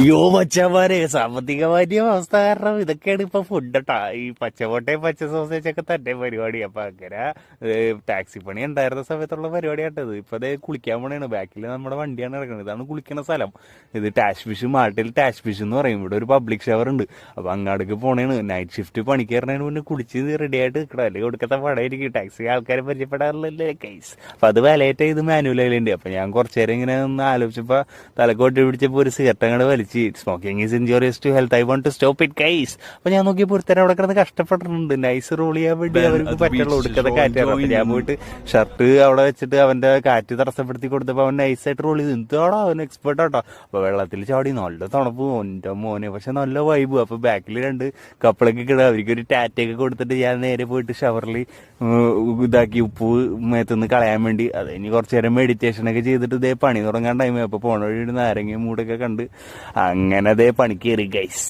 അയ്യോ മച്ചാമാരെ സാമ്പത്തികമായിട്ട് അവസ്ഥ കാരണം ഇതൊക്കെയാണ് ഇപ്പൊ ഫുഡ് കേട്ടാ ഈ പച്ചമുട്ടയും പച്ച സോസേജ് ഒക്കെ തന്നെ പരിപാടി. അപ്പൊ അങ്ങനെ ടാക്സി പണി ഉണ്ടായിരുന്ന സമയത്തുള്ള പരിപാടിയാട്ടത് ഇപ്പൊ അതേ കുളിക്കാൻ പോണേണ്. ബാക്കിൽ നമ്മുടെ വണ്ടിയാണ് കിടക്കുന്നത് ഇതാണ് കുളിക്കുന്ന സ്ഥലം. ഇത് ടാഷ് ഫിഷ് മാട്ടിൽ ടാഷ് ഫിഷ് എന്ന് പറയും. ഇവിടെ ഒരു പബ്ലിക് ഷവർ ഉണ്ട്. അപ്പൊ അങ്ങാടേക്ക് പോണേണ്. നൈറ്റ് ഷിഫ്റ്റ് പണിക്കേറിനതിന് മുന്നേ കുളിച്ച് റെഡി ആയിട്ട് നിൽക്കണം അല്ലെങ്കിൽ കൊടുക്കത്തെ പടമായിരിക്കും ടാക്സി ആൾക്കാരെ പരിചയപ്പെടാറില്ലല്ലേ? കേസ് അപ്പൊ അത് വിലയേറ്റ ഇത് മാനുവൽ അതിലുണ്ട് അപ്പൊ ഞാൻ കുറച്ചേരം ഇങ്ങനെ ഒന്ന് ആലോചിച്ചപ്പോ തലക്കോട്ട് പിടിച്ചപ്പോ ഒരു സിഗരറ്റ് അങ്ങോട്ട് വലിച്ച്. Smoking is injurious to health I want to stop it കൈസ് അപ്പൊ ഞാൻ നോക്കിയപ്പോൾ ഒരുത്തരം അവിടെ കിടന്ന് കഷ്ടപ്പെട്ടിട്ടുണ്ട്. നൈസ് റോൾ ചെയ്യാൻ വേണ്ടി അവർക്ക് പറ്റുള്ള. ഒടുക്കത്തെ കാറ്റാണ് ഞാൻ പോയിട്ട് ഷർട്ട് അവിടെ വെച്ചിട്ട് അവന്റെ കാറ്റ് തടസ്സപ്പെടുത്തി കൊടുത്തപ്പോ അവൻ നൈസായിട്ട് റോൾ ചെയ്ത്. എന്താടാ അവൻ എക്സ്പെർട്ട് ആട്ടോ. അപ്പൊ വെള്ളത്തിൽ ചാടി നല്ല തണുപ്പ്. എന്റെ മോനെ പക്ഷെ നല്ല വൈബ് അപ്പൊ ബാക്കിൽ രണ്ട് കപ്പിളൊക്കെ കിട അവർക്ക് ഒരു ടാറ്റയൊക്കെ കൊടുത്തിട്ട് ഞാൻ നേരെ പോയിട്ട് ഷവറിൽ ഇതാക്കി ഉപ്പ് മേത്തുനിന്ന് കളയാൻ വേണ്ടി. അത് ഇനി കുറച്ചു നേരം മെഡിറ്റേഷൻ ഒക്കെ ചെയ്തിട്ട് ഇതേ പണി തുടങ്ങാൻ ടൈം അപ്പൊ പോണ വഴി നാരങ്ങയും നാരങ്ങ മൂടൊക്കെ കണ്ട് അങ്ങനെ അതേ പണിക്കേറി ഗൈസ്